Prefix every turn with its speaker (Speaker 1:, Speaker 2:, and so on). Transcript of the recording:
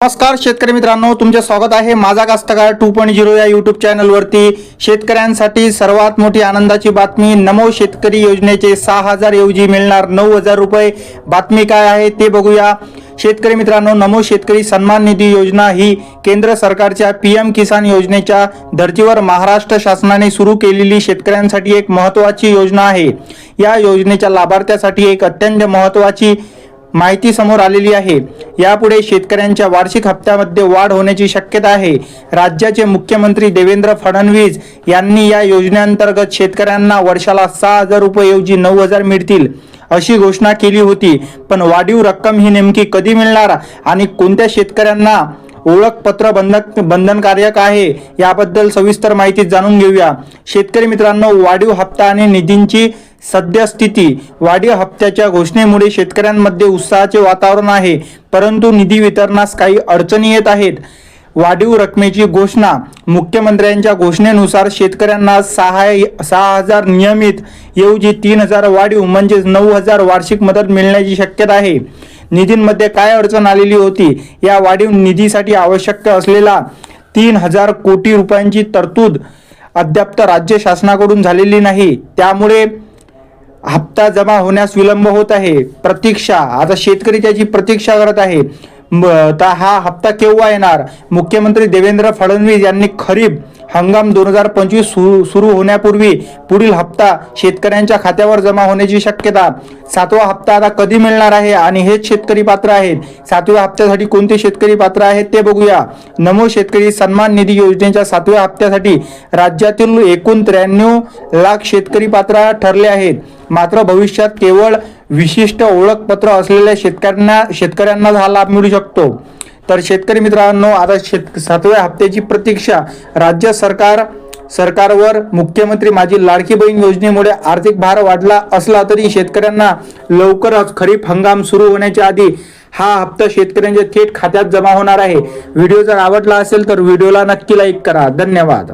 Speaker 1: नमस्कार शेतकरी मित्रांनो तुमचे स्वागत आहे माझा कास्तकार टू पॉईंट झिरो या युट्यूब चॅनलवरती. शेतकऱ्यांसाठी सर्वात मोठी आनंदाची बातमी नमो शेतकरी योजनेचे सहा हजार ऐवजी मिळणार नऊ हजार रुपये. बातमी काय आहे ते बघूया. शेतकरी मित्रांनो नमो शेतकरी सन्मान निधी योजना ही केंद्र सरकारच्या पी एम किसान योजनेच्या धर्तीवर महाराष्ट्र शासनाने सुरू केलेली शेतकऱ्यांसाठी एक महत्त्वाची योजना आहे. या योजनेच्या लाभार्थ्यासाठी एक अत्यंत महत्त्वाची माहिती समोर आलेली आहे. यापुढे शेतकऱ्यांच्या वार्षिक हप्त्यामध्ये वाढ होण्याची शक्यता आहे. राज्याचे मुख्यमंत्री देवेंद्र फडणवीस यांनी या योजनेअंतर्गत शेतकऱ्यांना वर्षाला सहा हजार रुपयेऐवजी नऊ हजार मिळतील अशी घोषणा केली होती. पण वाढीव रक्कम ही नेमकी कधी मिळणार आणि कोणत्या शेतकऱ्यांना ओळखपत्र बंधक बंधनकारक आहे याबद्दल सविस्तर माहिती जाणून घेऊया. शेतकरी मित्रांनो वाढीव हप्ता आणि निधींची सद्यस्थिती वाढीव हप्त्याच्या घोषणेमुळे शेतकऱ्यांमध्ये उत्साहाचे वातावरण आहे परंतु निधी वितरणास काही अडचणी येत आहेत. वाढीव रकमेची घोषणा मुख्यमंत्र्यांच्या घोषणेनुसार शेतकऱ्यांना सहा सहा हजार नियमित ऐवजी तीन हजार वाढीव म्हणजेच नऊ हजार वार्षिक मदत मिळण्याची शक्यता आहे. निधींमध्ये काय अडचण आलेली होती या वाढीव निधीसाठी आवश्यक असलेला तीन हजार कोटी रुपयांची तरतूद अद्याप तर राज्य शासनाकडून झालेली नाही. त्यामुळे हप्ता जमा होण्यास विलंब होत आहे. प्रतीक्षा आता शेतकरी त्याची प्रतीक्षा करत आहे. तर हा हप्ता केव्हा येणार? मुख्यमंत्री देवेंद्र फडणवीस यांनी खरीप हंगाम दोन हजार पंचवीस सुरू होण्यापूर्वी पुढील हप्ता शेतकऱ्यांच्या खात्यावर जमा होण्याची शक्यता. सातवा हप्ता आता कधी मिळणार आहे आणि हेच शेतकरी पात्र आहेत? सातव्या हप्त्यासाठी कोणते शेतकरी पात्र आहेत ते बघूया. नमो शेतकरी सन्मान निधी योजनेच्या सातव्या हप्त्यासाठी राज्यातील एकूण त्र्याण्णव लाख शेतकरी पात्र ठरले आहेत. मात्र भविष्यात केवळ विशिष्ट ओळखपत्र असलेल्या शेतकऱ्यांना शेतकऱ्यांना हा लाभ मिळू शकतो. तर शेतकरी मित्रांनो आता शेत सातव्या हप्त्याची प्रतीक्षा राज्य सरकार सरकारवर मुख्यमंत्री माझी लाडकी बहीण योजनेमुळे आर्थिक भार वाढला असला तरी शेतकऱ्यांना लवकरच खरीप हंगाम सुरू होण्याच्या आधी हा हप्ता शेतकऱ्यांच्या थेट खात्यात जमा होणार आहे. व्हिडिओ जर आवडला असेल तर व्हिडिओला नक्की लाईक करा. धन्यवाद.